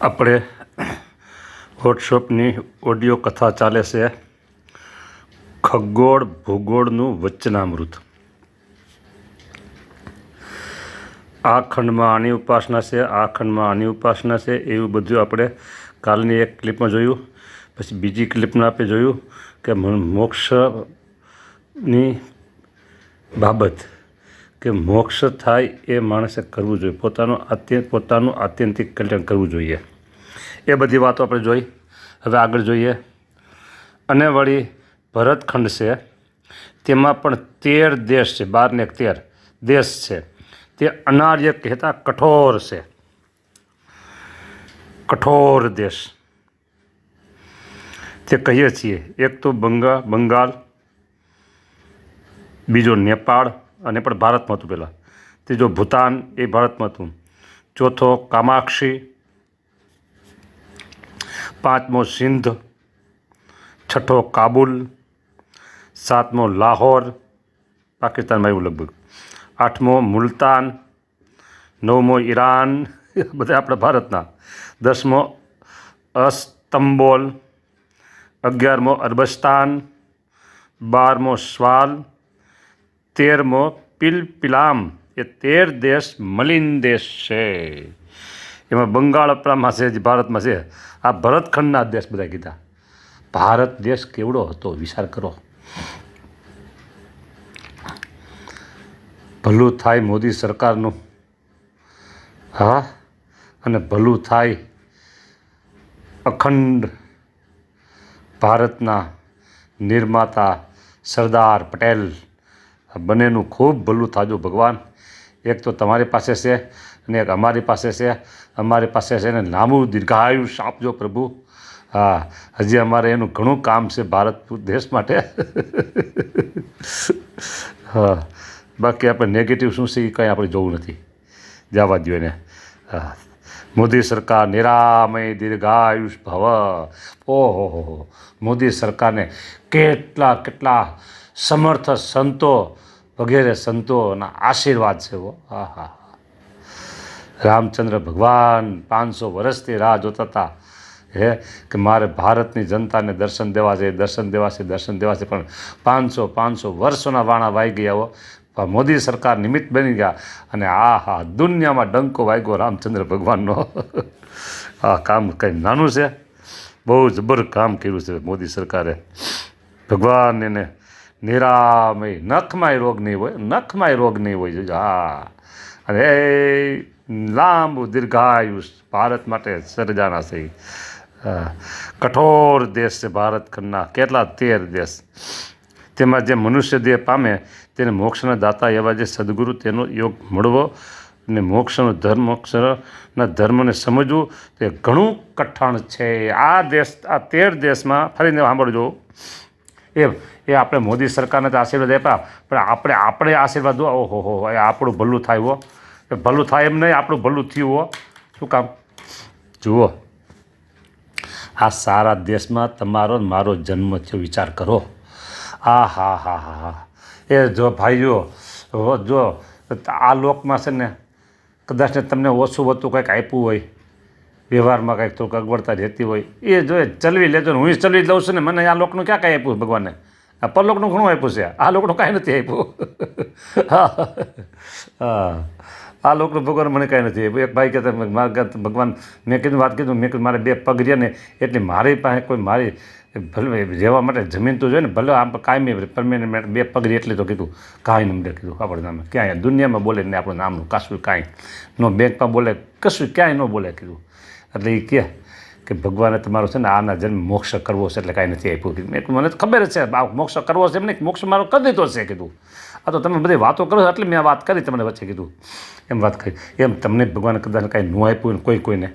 આપણે વોટ્સઅપની ઓડિયો કથા ચાલે છે. ખગોળ ભૂગોળનું વચનામૃત. આ ખંડમાં આની ઉપાસના છે, આ ખંડમાં આની ઉપાસના છે, એવું બધું આપણે કાલની એક ક્લિપમાં જોયું. પછી બીજી ક્લિપમાં આપણે જોયું કે મોક્ષની બાબત, કે મોક્ષ થાય એ માણસે કરવું જોઈએ. પોતાનું આત્ય, પોતાનું આત્યંતિક કલ્યાણ કરવું જોઈએ. એ બધી વાતો આપણે જોઈ. હવે આગળ જોઈએ. અને વળી ભરતખંડ છે, તેમાં પણ તેર દેશ છે બારને એક તેર દેશ છે. તે અનાર્ય કહેતા કઠોર છે. કઠોર દેશ. તે કહીએ છીએ, એક તો બંગા, બંગાળ, બીજો નેપાળ અને પણ ભારતમાં હતું પહેલાં. ત્રીજો ભૂતાન, એ ભારતમાં હતું. ચોથો કામાક્ષી પાંચમો સિંધ, છઠ્ઠો કાબુલ, સાતમો લાહોર, પાકિસ્તાનમાં એવું લગભગ. આઠમો મુલતાન, નવમો ઈરાન, બધા આપણા ભારતના. દસમો અસ્તંબોલ, અગિયારમો અરબસ્તાન, બારમો સ્વાલ, તેરમો પિલપિલામ. એ તેર દેશ મલિન દેશ છે. એમાં બંગાળ આપણામાં છે, જે ભારતમાં છે. આ ભરતખંડના દેશ બધા કીધા. ભારત દેશ કેવડો હતો, વિચાર કરો. ભલું થાય મોદી સરકારનું. હા? અને ભલું થાય અખંડ ભારતના નિર્માતા સરદાર પટેલ. બંનેનું ખૂબ ભલું થાજો ભગવાન. એક તો તમારી પાસે છે અને એક અમારી પાસે છે. અમારી પાસે છે ને લાંબુ દીર્ઘાયુષ આપજો પ્રભુ. હા, હજી અમારે એનું ઘણું કામ છે ભારત દેશ માટે. હા, બાકી આપણે નેગેટિવ શું છે એ કંઈ આપણે જોવું નથી. જવા દો એને. હા, મોદી સરકાર નિરામય દીર્ઘાયુષ ભવ. ઓહો, હો મોદી સરકારને કેટલા કેટલા સમર્થ સંતો, વગેરે સંતોના આશીર્વાદ છે હા હા. રામચંદ્ર ભગવાન પાંચસો વર્ષથી રાહ જોતા હતા. હે, કે મારે ભારતની જનતાને દર્શન દેવા છે, દર્શન દેવા છે, દર્શન દેવા છે, પણ પાંચસો પાંચસો વર્ષોના વાણા વાઈ ગયા હો. મોદી સરકાર નિમિત્ત બની ગયા અને આ હા દુનિયામાં ડંકો વાગ્યો રામચંદ્ર ભગવાનનો. આ કામ કંઈ નાનું છે? બહુ જબર કામ કર્યું છે મોદી સરકારે. ભગવાન એને નિરામય, નખમાંય રોગ નહીં હોય, નખમાંય રોગ નહીં હોય. હા. અને એ લાંબુ દીર્ઘાયુષ ભારત માટે સર્જાના છે. કઠોર દેશ છે ભારત ખંડના, કેટલા તેર દેશ. તેમાં જે મનુષ્ય દેહ પામે તેને મોક્ષના દાતા એવા જે સદગુરુ તેનો યોગ મળવો અને મોક્ષનો ધર્મ, મોક્ષના ધર્મને સમજવું તે ઘણું કઠણ છે. આ દેશ, આ તેર દેશમાં ફરીને સાંભળજો. એ એ આપણે મોદી સરકારને તો આશીર્વાદ આપ્યા, પણ આપણે આપણે આશીર્વાદ દો ઓહો, હો એ આપણું ભલું થાય હો. એ ભલું થાય એમ નહીં, આપણું ભલું થયું હો. શું કામ? જુઓ, આ સારા દેશમાં તમારો મારો જન્મ થયો વિચાર કરો. આ હા હા હા હા. એ જો ભાઈઓ જો, આ લોકમાં છે ને, કદાચ ને તમને ઓછું વધતું કંઈક આપ્યું હોય, વ્યવહારમાં કંઈક થોડુંક અગવડતા રહેતી હોય, એ જો ચલવી લેજો ને, હું ચલવી લઉં છું ને, મને આ લોકનું ક્યાં કાંઈ આપ્યું ભગવાને? આ પરલોકનું ઘણું આપ્યું છે? આ લોકનું કાંઈ નથી આપ્યું. હા હા. આ લોકનું ભગવાન મને કાંઈ નથી. એક ભાઈ કહેતા ભગવાન, મેં કીધું, વાત કીધું, મેં કીધું, મારે બે પગ રહ્યા ને, એટલે મારી પાસે કોઈ મારી ભલે રહેવા માટે જમીન તો જોઈએ ને, ભલે આમ કાયમી પરમેનન્ટ બે પગરી એટલે તો કીધું, કાંઈ નંબર કીધું, આપણે નામે ક્યાંય, દુનિયામાં બોલે ને આપણું નામનું, કાશું કાંઈ. નો બેંકમાં બોલે, કશું, ક્યાંય ન બોલે, કીધું. એટલે એ કહે કે, ભગવાને તમારો છે ને આના જન્મ મોક્ષ કરવો છે એટલે કાંઈ નથી આપ્યું, કીધું. મેં મને ખબર જ છે, આ મોક્ષ કરવો છે એમને મોક્ષ મારો કરી દીધો છે, કીધું. આ તો તમે બધી વાતો કરો એટલે મેં વાત કરી, તમને વચ્ચે કીધું. એમ વાત કરી. એમ તમને ભગવાન કદાચ કાંઈ ન આપ્યું કોઈ કોઈને,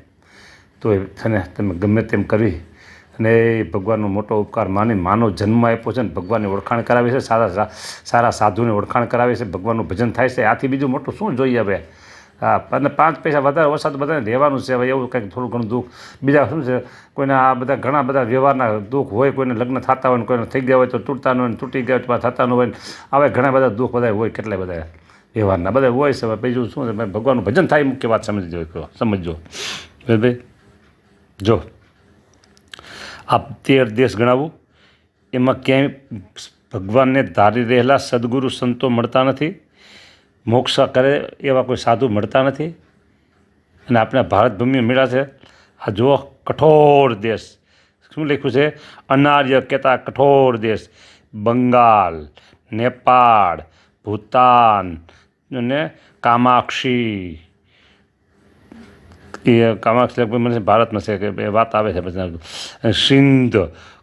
તો એ છે તમે ગમે તેમ કરી. અને એ ભગવાનનો મોટો ઉપકાર માની, માનો જન્મ આપ્યો છે ને ભગવાનની ઓળખાણ કરાવે છે, સારા સારા સાધુની ઓળખાણ કરાવે છે, ભગવાનનું ભજન થાય છે. આથી બીજું મોટું શું જોઈએ હવે? હા, અને પાંચ પૈસા વધારે ઓછા બધાને રહેવાનું છે, હવે એવું કંઈક થોડું ઘણું દુઃખ. બીજા શું છે, કોઈને આ બધા ઘણા બધા વ્યવહારના દુઃખ હોય, કોઈને લગ્ન થતા હોય ને કોઈને થઈ ગયા હોય તો તૂટતા ન હોય ને તૂટી ગયા હોય થતા ન હોય ને, આવા ઘણા બધા દુઃખ બધા હોય કેટલાય બધા વ્યવહારના. બધા હોય છે, હવે બીજું શું છે ભગવાનનું ભજન થાય મુખ્ય વાત સમજજો. સમજજો ભાઈ, જો, આ તેર દેશ ગણાવું, એમાં ક્યાંય ભગવાનને ધારી રહેલા સદગુરુ સંતો મળતા નથી. મોક્ષ કરે એવા કોઈ સાધુ મળતા નથી. અને આપણે ભારત ભૂમિ મળ્યા છે. આ જુઓ, કઠોર દેશ. શું લખ્યું છે? અનાર્ય કહેતા કઠોર દેશ. બંગાળ, નેપાળ, ભૂતાન અને કામાક્ષી. એ કામાક્ષી લગભગ મને ભારતમાં છે કે એ વાત આવે છે પછી. સિંધ,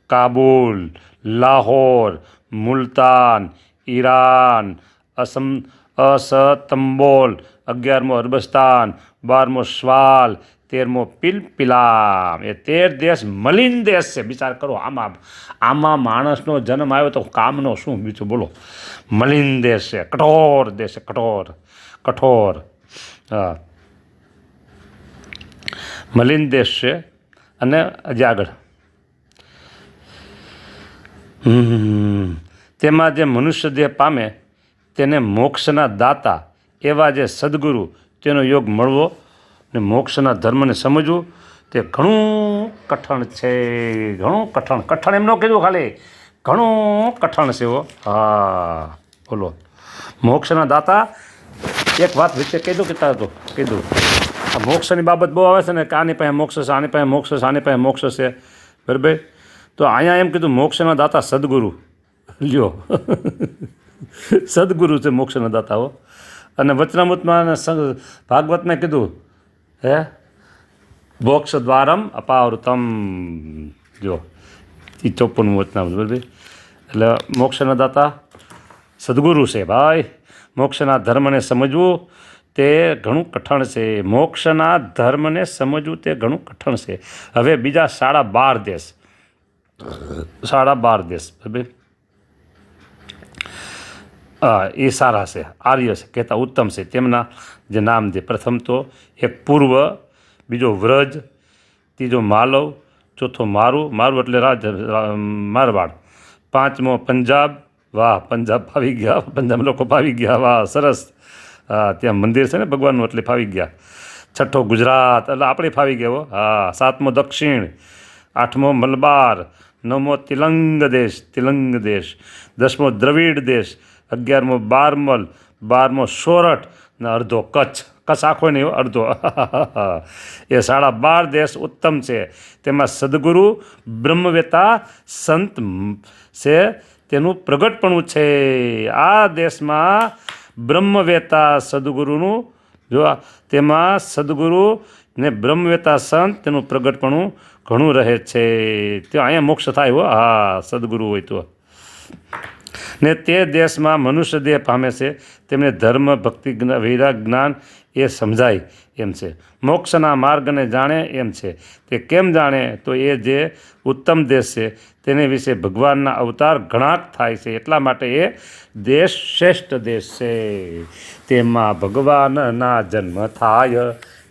કાબુલ, લાહોર, મુલતાન, ઈરાન, અસમ અસતંબોલ, અગિયારમો અરબસ્તાન, બારમો સ્વાલ તેરમો પિલપિલામ. એ તેર દેશ મલિન દેશ છે. વિચાર કરો, આમાં આમાં માણસનો જન્મ આવ્યો તો કામનો શું બીજું બોલો? મલિન દેશ છે. કઠોર દેશ છે. કઠોર કઠોર. હા. મલિન દેશ છે. અને હજી આગળ. તેમાં જે મનુષ્ય દેહ પામે તેને મોક્ષના દાતા એવા જે સદગુરુ તેનો યોગ મળવો ને મોક્ષના ધર્મને સમજવું, તે ઘણું કઠણ છે, ઘણું કઠણ. કઠણ એમ ન કીધું ખાલી, ઘણું કઠણ છે એવો હા, બોલો. મોક્ષના દાતા, એક વાત વિશે કીધું કહેતા હતું કીધું આ મોક્ષની બાબત બહુ આવે છે ને કે આની પાસે મોક્ષ છે, આની પાસે મોક્ષ છે, આની પાસે મોક્ષ છે. બરાબર? તો અહીંયા એમ કીધું, મોક્ષના દાતા સદગુરુ. લ્યો. સદગુરુ છે મોક્ષના દાતાઓ અને વચનામૃતમાં ભાગવતમાં કીધું, હે? મોક્ષ દ્વારમ અપાવૃતમ. જો એ ચોપનનું વચનામૃત, બરાબર? એટલે મોક્ષના દાતા સદગુરુ છે ભાઈ. મોક્ષના ધર્મને સમજવું તે ઘણું કઠણ છે. મોક્ષના ધર્મને સમજવું તે ઘણું કઠણ છે. હવે બીજા સાડા બાર દેશ. સાડા બાર દેશ, બરાબર? એ સારા છે, આર્ય છે, કહેતા ઉત્તમ છે. તેમના જે નામ છે, પ્રથમ તો એક પૂર્વ, બીજો વ્રજ, ત્રીજો માલવ, ચોથો મારું મારું એટલે રાજ મારવાડ. પાંચમો પંજાબ, વાહ, પંજાબ ફાવી ગયા, પંજાબ લોકો ફાવી ગયા, વાહ, સરસ. ત્યાં મંદિર છે ને ભગવાનનું, એટલે ફાવી ગયા. છઠ્ઠો ગુજરાત, એટલે આપણે ફાવી ગયો. હા, સાતમો દક્ષિણ, આઠમો મલબાર, નવમો તિલંગ દેશ તિલંગ દેશ, દસમો દ્રવિડ દેશ અગિયારમો બારમલ બારમો સોરઠ ને અડધો કચ્છ. કચ્છ આખો નહીં અડધો. એ સાડા બાર દેશ ઉત્તમ છે. તેમાં સદગુરુ, બ્રહ્મવેતા, સંત છે. તેનું પ્રગટપણું છે. આ દેશમાં બ્રહ્મવેતા સદગુરુનું, જો તેમાં સદગુરુ ને બ્રહ્મવેતા સંત તેનું પ્રગટપણું ઘણું રહે છે. તે અહીંયા મોક્ષ થાય હો. હા, સદગુરુ હોય તો. ને તે દેશમાં મનુષ્ય દેહ પામે છે. તેમને ધર્મ, ભક્તિ વૈરાગ જ્ઞાન એ સમજાય એમ છે. મોક્ષના માર્ગને જાણે એમ છે. તે કેમ જાણે? તો એ જે ઉત્તમ દેશ છે, તેને વિશે ભગવાનના અવતાર ઘણા થાય છે. એટલા માટે એ દેશ શ્રેષ્ઠ દેશ છે. તેમાં ભગવાનના જન્મ થાય.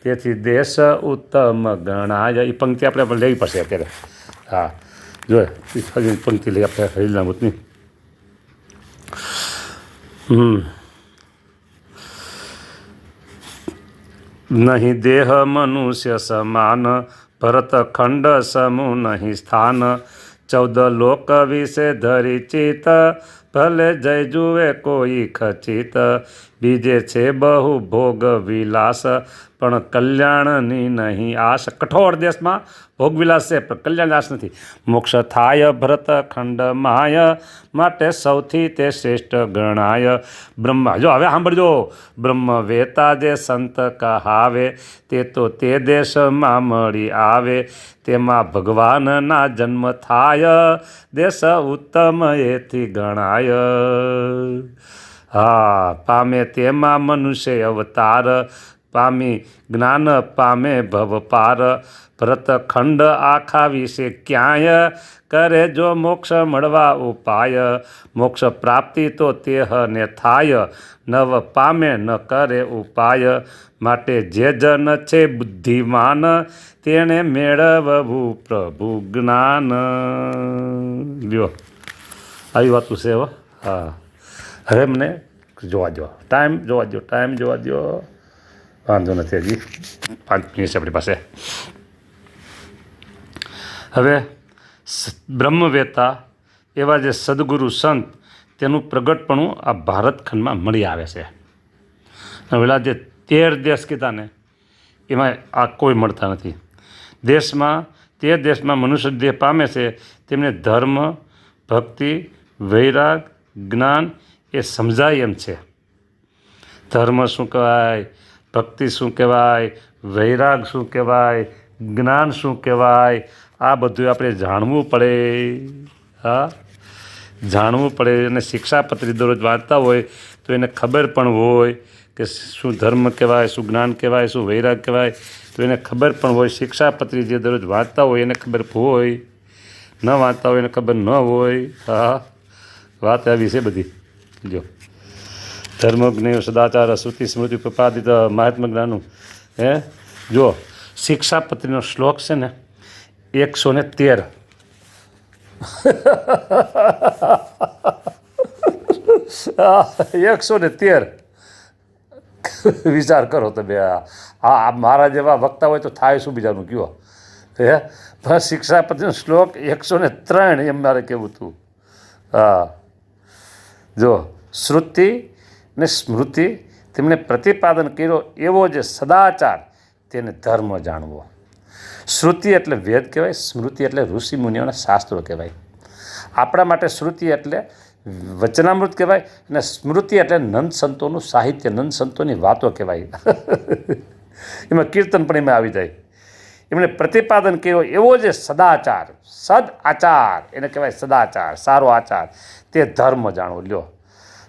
તેથી દેશ ઉત્તમ ગણાય. એ પંક્તિ આપણે લેવી પડશે અત્યારે. હા. જો એ પંક્તિ લઈ આપણે હરિનામૃતની. નહીં દેહ મનુષ્ય સમાન ભરતખંડ સમૂહ નહીં સ્થાન. ચૌદ લોક વિશે ધરી ચિત ભલે જય જુએ કોઈ ખચિત. બીજે છે બહુ ભોગ વિલાસ, પણ કલ્યાણની નહીં આશ. કઠોર દેશમાં ભોગ વિલાસ છે, પણ કલ્યાણ આશ નથી. મોક્ષ થાય ભરત ખંડ માય માટે સૌથી તે શ્રેષ્ઠ ગણાય. બ્રહ્મા, જો હવે સાંભળજો. બ્રહ્મ વેતા જે સંત કહાવે, તે તો તે દેશમાં મળી આવે. તેમાં ભગવાનના જન્મ થાય. દેશ ઉત્તમ એથી ગણાય. હા, પામે તેમાં મનુષ્ય અવતાર, પામી જ્ઞાન, પામે ભવપાર. વ્રતખંડ આખા વિશે ક્યાંય કરે જો મોક્ષ મળવા ઉપાય? મોક્ષ પ્રાપ્તિ તો તેહને થાય, નવ પામે ન કરે ઉપાય. માટે જે જન છે બુદ્ધિમાન, તેણે મેળવવું પ્રભુ જ્ઞાન. લ્યો. આવી વાતું છે હા. હવે મને જોવા દો ટાઈમ જોવા દો ટાઈમ જોવા દો વાંધો નથી હજી. પાંચ મિનિટ આપણી પાસે. હવે બ્રહ્મવેતા એવા જે સદગુરુ સંત, તેનું પ્રગટપણું આ ભારતખંડમાં મળી આવે છે. પેલા જે તેર દેશ કીધા ને, એમાં આ કોઈ મળતા નથી. દેશમાં, તે દેશમાં મનુષ્ય દેહ પામે છે, તેમને ધર્મ, ભક્તિ, વૈરાગ, જ્ઞાન એ સમજાય એમ છે. ધર્મ શું કહેવાય? ભક્તિ શું કહેવાય? વૈરાગ શું કહેવાય? જ્ઞાન શું કહેવાય? આ બધું આપણે જાણવું પડે. હા? જાણવું પડે અને શિક્ષાપત્રી દરરોજ વાંચતા હોય તો એને ખબર પણ હોય કે શું ધર્મ કહેવાય, શું જ્ઞાન કહેવાય, શું વૈરાગ કહેવાય? તો એને ખબર પણ હોય. શિક્ષાપત્રી જે દરરોજ વાંચતા હોય એને ખબર હોય. ન વાંચતા હોય એને ખબર ન હોય. હા? વાત આવી છે બધી. જો ધર્મજ્ઞ સદાચાર શ્રુતિ સ્મૃતિ પ્રપાદિત મહાત્મા, જ્ઞાનું. હે? જો શિક્ષાપત્રીનો શ્લોક છે ને, એકસો ને તેર. એકસો ને તેર. વિચાર કરો તમે આ. આ મારા જેવા વક્તા હોય તો થાય શું બીજાનું, કયો? હે? શિક્ષાપતિનો શ્લોક એકસો ને ત્રણ એમ મારે કહેવું હતું. હા. જો શ્રુતિ ને સ્મૃતિ તેમણે પ્રતિપાદન કર્યો, એવો જે સદાચાર તેને ધર્મ જાણવો. શ્રુતિ એટલે વેદ કહેવાય, સ્મૃતિ એટલે ઋષિ મુનિઓના શાસ્ત્રો કહેવાય. આપણા માટે શ્રુતિ એટલે વચનામૃત કહેવાય અને સ્મૃતિ એટલે નંદ સંતોનું સાહિત્ય, નંદ સંતોની વાતો કહેવાય. એમાં કીર્તન પણ એમાં આવી જાય. એમણે પ્રતિપાદન કર્યો, એવો જે સદાચાર, સદ આચાર, એને કહેવાય સદાચાર, સારો આચાર, તે ધર્મ જાણો લ્યો.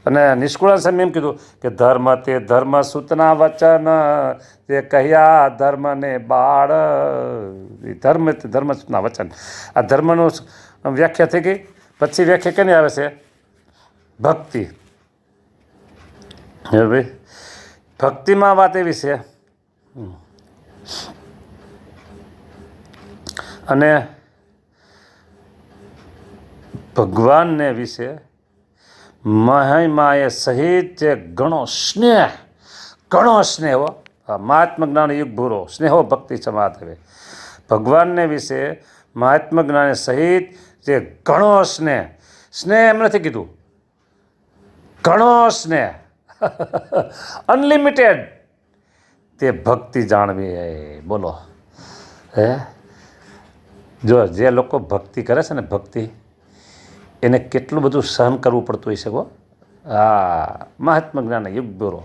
અને નિષ્કુળા સામે એમ કીધું કે ધર્મ તે ધર્મ સૂતના વચન તે કહ્યા ધર્મને બાળ. ધર્મ તે ધર્મ સૂતના વચન. આ ધર્મનું વ્યાખ્યા થઈ ગઈ. પછી વ્યાખ્યા કેની આવે છે? ભક્તિ. ભાઈ, ભક્તિમાં વાત એવી છે. અને ભગવાનને વિશે મહિમાએ સહિત ઘણો સ્નેહ, ઘણો સ્નેહો મહાત્મા જ્ઞાન યુગ ભૂરો, સ્નેહો ભક્તિ સમાત હવે. ભગવાનને વિશે મહાત્મા જ્ઞાને સહિત જે ઘણો સ્નેહ સ્નેહ એમ નથી કીધું, ઘણો સ્નેહ, અનલિમિટેડ, તે ભક્તિ જાણવી બોલો. હે? જો જે લોકો ભક્તિ કરે છે ને ભક્તિ, એને કેટલું બધું સહન કરવું પડતું હોય છે ગો હા મહાત્મા જ્ઞાન યુગ બ્યુરો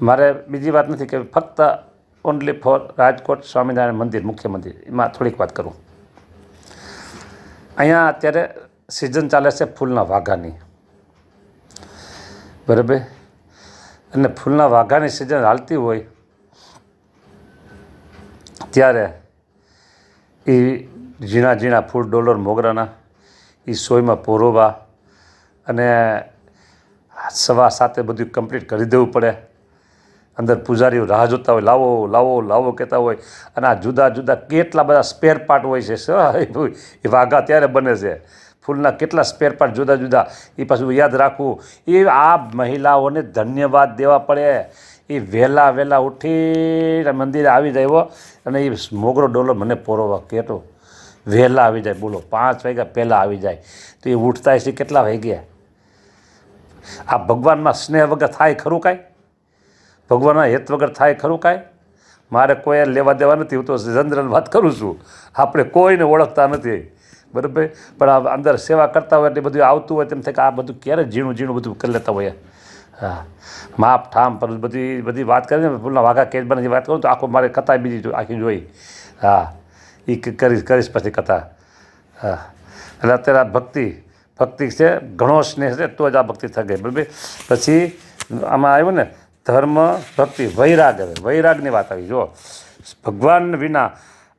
મારે બીજી વાત નથી કે ફક્ત ઓનલી ફોર રાજકોટ સ્વામિનારાયણ મંદિર, મુખ્ય મંદિર, એમાં થોડીક વાત કરું. અહીંયા અત્યારે સિઝન ચાલે છે ફૂલના વાઘાની. બરાબર? અને ફૂલના વાઘાની સિઝન હાલતી હોય, ત્યારે એ ઝીણા ઝીણા ફૂલ ડોલર મોગરાના એ સોયમાં પોરોવા અને સવા સાતે બધું કમ્પ્લીટ કરી દેવું પડે. અંદર પૂજારીઓ રાહ જોતા હોય, લાવો લાવો લાવો કહેતા હોય. અને આ જુદા જુદા કેટલા બધા સ્પેર પાર્ટ હોય છે. એ વાઘા ત્યારે બને છે. ફૂલના કેટલા સ્પેર પાર્ટ જુદા જુદા. એ પાછું યાદ રાખવું. એ આ મહિલાઓને ધન્યવાદ દેવા પડે. એ વહેલા વહેલા ઉઠીને મંદિરે આવી જાય અને એ મોગરો ડોલો મને પોરોવા કેટલો વહેલા આવી જાય, બોલો, પાંચ વાગ્યા પહેલાં આવી જાય. તો એ ઉઠતા છે કેટલા વાગ્યા? આ ભગવાનમાં સ્નેહ વગર થાય ખરું કાંઈ? ભગવાનના હેત વગર થાય ખરું કાંઈ? મારે કોઈ લેવા દેવા નથી, હું તો જનરલ વાત કરું છું. આપણે કોઈને ઓળખતા નથી. બરાબર? પણ આ અંદર સેવા કરતા હોય એટલે બધું આવતું હોય તેમ થાય કે આ બધું ક્યારે ઝીણું ઝીણું બધું કરી લેતા હોય હા. માપ, ઠામ પર બધી બધી વાત કરીને ફૂલના વાઘા કેજ બનાવી વાત કરું તો આખો મારે કથા બીજી આખી જોઈ. હા. એ કરીશ કરીશ પછી કથા. હા. એટલે અત્યારે આ ભક્તિ ભક્તિ છે, ઘણો સ્નેહ છે, તો જ આ ભક્તિ થઈ ગઈ. બરાબર? પછી આમાં આવ્યું ને, ધર્મ, ભક્તિ, વૈરાગ હવે. વૈરાગની વાત આવી જો ભગવાન વિના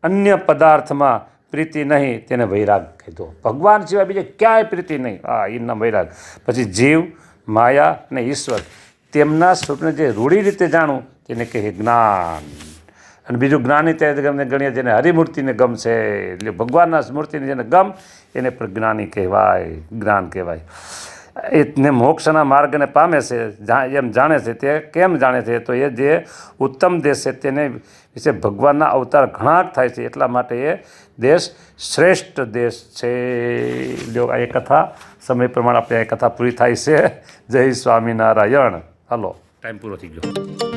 અન્ય પદાર્થમાં પ્રીતિ નહીં, તેને વૈરાગ કીધો ભગવાન સિવાય બીજે ક્યાંય પ્રીતિ નહીં. હા એમના વૈરાગ. પછી જીવ, માયા અને ઈશ્વર, તેમના સ્વપ્ન જે રૂઢી રીતે જાણવું તેને કહે જ્ઞાન. અને બીજું જ્ઞાની તે ગમને ગણીએ જેને હરિમૂર્તિને ગમશે એટલે ભગવાનના મૂર્તિને જેને ગમ, એને પણ જ્ઞાની કહેવાય, જ્ઞાન કહેવાય. એને મોક્ષના માર્ગને પામે છે એમ જાણે છે તે, કેમ જાણે છે તો એ જે ઉત્તમ દેશ છે તેને વિશે ભગવાનના અવતાર ઘણા થાય છે, એટલા માટે એ દેશ શ્રેષ્ઠ દેશ છે. જો આ એ કથા સમય પ્રમાણે આપણે આ કથા પૂરી થાય છે. જય સ્વામિનારાયણ. હલો. ટાઈમ પૂરો થઈ ગયો.